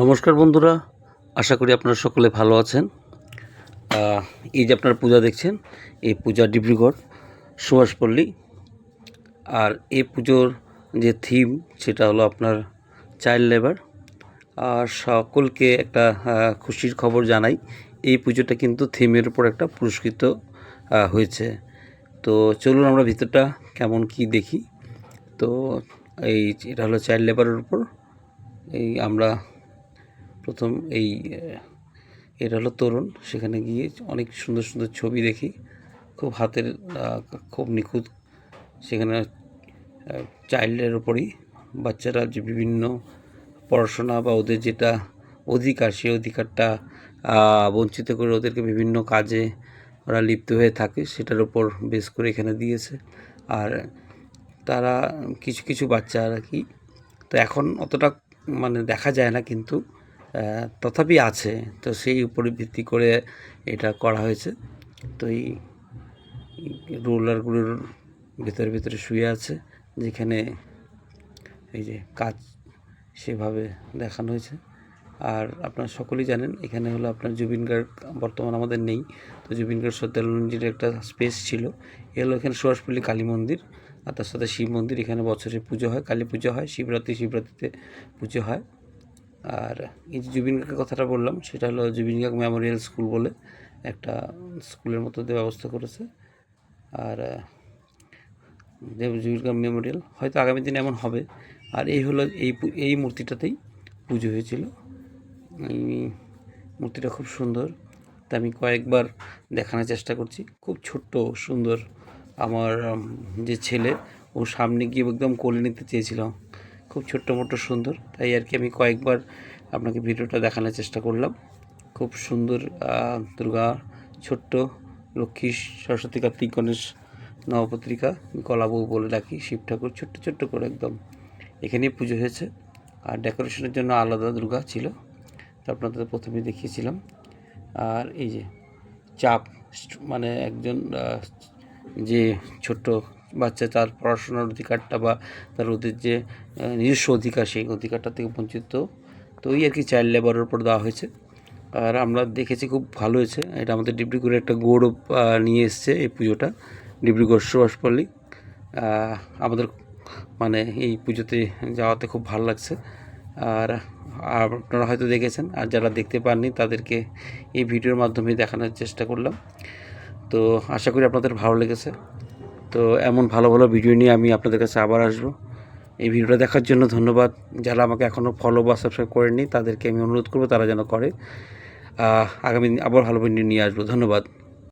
নমস্কার বন্ধুরা, আশা করি আপনারা সকলে ভালো আছেন। এই যে আপনারা পূজা দেখছেন, এই পূজা ডিব্রুগড়, সুভাষপল্লী। আর এই পুজোর যে থিম সেটা হলো আপনার চাইল্ড লেবার আর সকলকে একটা খুশির খবর জানাই, এই পুজোটা কিন্তু থিমের উপর একটা পুরস্কৃত হয়েছে। তো চলুন আমরা ভিতরটা কেমন কি দেখি। তো এই, এটা হলো চাইল্ড লেবারের উপর। এই আমরা প্রথম এই এটা হলো তরুণ। সেখানে গিয়ে অনেক সুন্দর সুন্দর ছবি দেখি। খুব হাতের খুব নিখুঁত। সেখানে চাইল্ডের ওপরই বাচ্চারা যে বিভিন্ন পড়াশোনা বা ওদের যেটা অধিকার সেই অধিকারটা বঞ্চিত করে ওদেরকে বিভিন্ন কাজে ওরা লিপ্ত হয়ে থাকে, সেটার ওপর বেস করে এখানে দিয়েছে। আর তারা কিছু কিছু বাচ্চা আর কি। তো এখন অতটা মানে দেখা যায় না, কিন্তু তথাপি আছে। তো সেই উপরে ভিত্তি করে এটা করা হয়েছে। তো এই রোলারগুলোর ভিতরে ভিতরে শুয়ে আছে, যেখানে এই যে কাজ সেভাবে দেখানো হয়েছে। আর আপনারা সকলেই জানেন, এখানে হলো আপনার জুবিন গার্গ বর্তমান আমাদের নেই। তো জুবিন গার্গ শ্রদ্ধাঞ্জলির একটা স্পেস ছিল। এ হলো এখানে সুভাষপল্লী কালী মন্দির, আর তার সাথে শিব মন্দির। এখানে বছরে পুজো হয়, কালী পুজো হয়, শিবরাত্রি শিবরাত্রিতে পুজো হয়। আর এই যে জুবিন গার্গের কথাটা বললাম, সেটা হলো জুবিন গার্গ মেমোরিয়াল স্কুল বলে একটা স্কুলের মতো ব্যবস্থা করেছে। আর জুবিন গার্গ মেমোরিয়াল হয়তো আগামী দিনে এমন হবে। আর এই হলো, এই এই মূর্তিটাতেই পুজো হয়েছিল। এই মূর্তিটা খুব সুন্দর। তা আমি কয়েকবার দেখানোর চেষ্টা করছি। খুব ছোট্ট, সুন্দর। আমার যে ছেলে, ও সামনে গিয়ে একদম কোলে নিতে চেয়েছিল। খুব ছোট্ট মোটো সুন্দর, তাই আর কি আমি কয়েকবার আপনাকে ভিডিওটা দেখানোর চেষ্টা করলাম। খুব সুন্দর দুর্গা, ছোট্ট, লক্ষ্মী, সরস্বতী, কার্তিক, গণেশ, নবপত্রিকা কলাবউ বলে ডাকি, শিব ঠাকুর, ছোট্ট ছোট্ট করে একদম এখানেই পুজো হয়েছে। আর ডেকোরেশনের জন্য আলাদা দুর্গা ছিল, তো আপনাদের প্রথমে দেখিয়েছিলাম। আর এই যে চাপ মানে একজন যে ছোট্ট বাচ্চা তার পড়াশোনার অধিকারটা বা তার ওদের যে নিজস্ব অধিকার সেই অধিকারটা থেকে বঞ্চিত। তো ওই আর কি চাইল্ড লেবারের উপর দেওয়া হয়েছে। আর আমরা দেখেছি খুব ভালো হয়েছে। এটা আমাদের ডিব্রুগড়ে একটা গৌরব নিয়ে এসছে এই পুজোটা ডিব্রুগড় সুভাষপল্লী আমাদের মানে এই পুজোতে যাওয়াতে খুব ভালো লাগছে। আর আপনারা হয়তো দেখেছেন, আর যারা দেখতে পাননি তাদেরকে এই ভিডিওর মাধ্যমে দেখানোর চেষ্টা করলাম। তো আশা করি আপনাদের ভালো লেগেছে। তো এমন ভালো ভালো ভিডিও নিয়ে আমি আপনাদের কাছে আবার আসব। এই ভিডিওটা দেখার জন্য ধন্যবাদ। যারা আমাকে এখনও ফলো বা সাবস্ক্রাইব করেনি তাদেরকে আমি অনুরোধ করব তারা যেন করে। আগামী দিন আবার ভালো ভিডিও নিয়ে আসব। ধন্যবাদ।